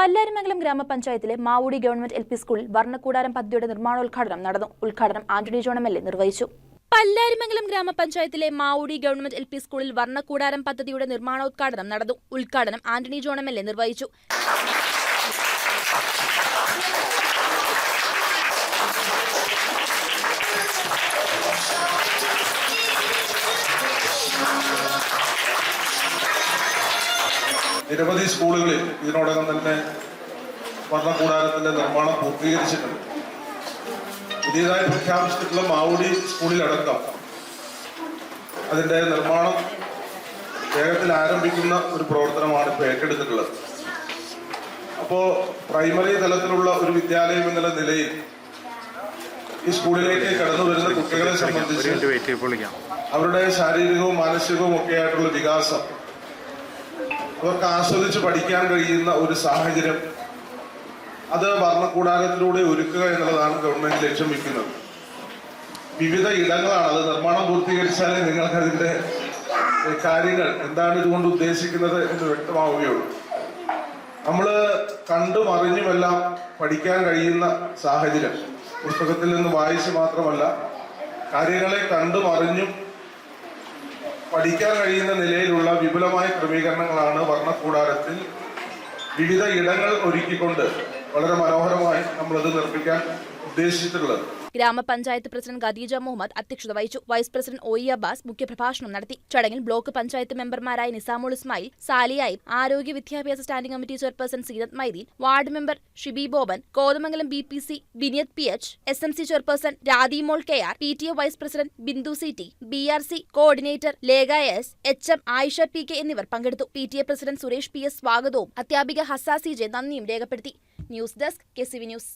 പല്ലാരിമംഗലം ഗ്രാമപഞ്ചായത്തിലെ മാവൂടി government L P സ്കൂളിൽ വർണക്കൂടാരം പദ്ധതിയുടെ നിർമ്മാണോദ്ഘാടനം നടന്നു. ഉദ്ഘാടനം ആന്റണി ജോൺ എം എൽ നിർവഹിച്ചു. പല്ലാരിമംഗലം ഗ്രാമപഞ്ചായത്തിലെ മാവൂടി ഗവൺമെന്റ് എൽ പി സ്കൂളിൽ വർണക്കൂടാരം പദ്ധതിയുടെ നിർമ്മാണോദ്ഘാടനം നടന്നു. ഉദ്ഘാടനം ആന്റണി ജോൺ എം എൽ നിർവഹിച്ചു. നിരവധി സ്കൂളുകളിൽ ഇതിനോടകം തന്നെ വർണകൂടാരത്തിന്റെ നിർമ്മാണം പൂർത്തീകരിച്ചിട്ടുണ്ട്. പുതിയതായി പ്രഖ്യാപിച്ചിട്ടുള്ള മാവുടി സ്കൂളിലടക്കം അതിന്റെ നിർമ്മാണം വേഗത്തിൽ ആരംഭിക്കുന്ന ഒരു പ്രവർത്തനമാണ് ഇപ്പോൾ ഏറ്റെടുത്തിട്ടുള്ളത്. അപ്പോ പ്രൈമറി തലത്തിലുള്ള ഒരു വിദ്യാലയം എന്നുള്ള നിലയിൽ ഈ സ്കൂളിലേക്ക് കടന്നു വരുന്ന കുട്ടികളെ സംബന്ധിച്ച് അവരുടെ ശാരീരികവും മാനസികവും ഒക്കെ ആയിട്ടുള്ള വികാസം അവർക്ക് ആസ്വദിച്ച് പഠിക്കാൻ കഴിയുന്ന ഒരു സാഹചര്യം അത് ഭരണകൂടാരത്തിലൂടെ ഒരുക്കുക എന്നുള്ളതാണ് ഗവൺമെന്റ് ലക്ഷ്യം വെക്കുന്നത്. വിവിധ ഇടങ്ങളാണ് അത് നിർമ്മാണം പൂർത്തീകരിച്ചാലേ നിങ്ങൾക്ക് അതിന്റെ കാര്യങ്ങൾ എന്താണ് ഇതുകൊണ്ട് ഉദ്ദേശിക്കുന്നത് എന്ന് വ്യക്തമാവുകയുള്ളൂ. നമ്മൾ കണ്ടും അറിഞ്ഞുമെല്ലാം പഠിക്കാൻ കഴിയുന്ന സാഹചര്യം. പുസ്തകത്തിൽ നിന്ന് വായിച്ച് മാത്രമല്ല കാര്യങ്ങളെ കണ്ടും അറിഞ്ഞും പഠിക്കാൻ കഴിയുന്ന നിലയിലുള്ള വിപുലമായ ക്രമീകരണങ്ങളാണ് വർണക്കൂടാരത്തിൽ വിവിധ ഇടങ്ങൾ ഒരുക്കിക്കൊണ്ട് വളരെ മനോഹരമായി നമ്മളത് നിർമ്മിക്കാൻ ഉദ്ദേശിച്ചിട്ടുള്ളത്. ഗ്രാമപഞ്ചായത്ത് പ്രസിഡന്റ് ഖദീജ മുഹമ്മദ് അധ്യക്ഷത വഹിച്ചു. Vice president O E Abbas മുഖ്യപ്രഭാഷണം നടത്തി. ചടങ്ങിൽ ബ്ലോക്ക് പഞ്ചായത്ത് മെമ്പർമാരായ നിസാമുൾ ഇസ്മായിൽ സാലിയായി ആരോഗ്യ വിദ്യാഭ്യാസ standing committee chairperson Seenath Mydeen ward member Shibi Boban Kothamangalam B P C Viniyath P H S M C chairperson Radhimol K R P T A vice president Bindu C T B R C coordinator Lekha S H M Ayisha P K എന്നിവർ പങ്കെടുത്തു. P T A president Suresh P S സ്വാഗതവും. അധ്യാപിക Hasa C J നന്ദിയും രേഖപ്പെടുത്തി. News desk K C V news.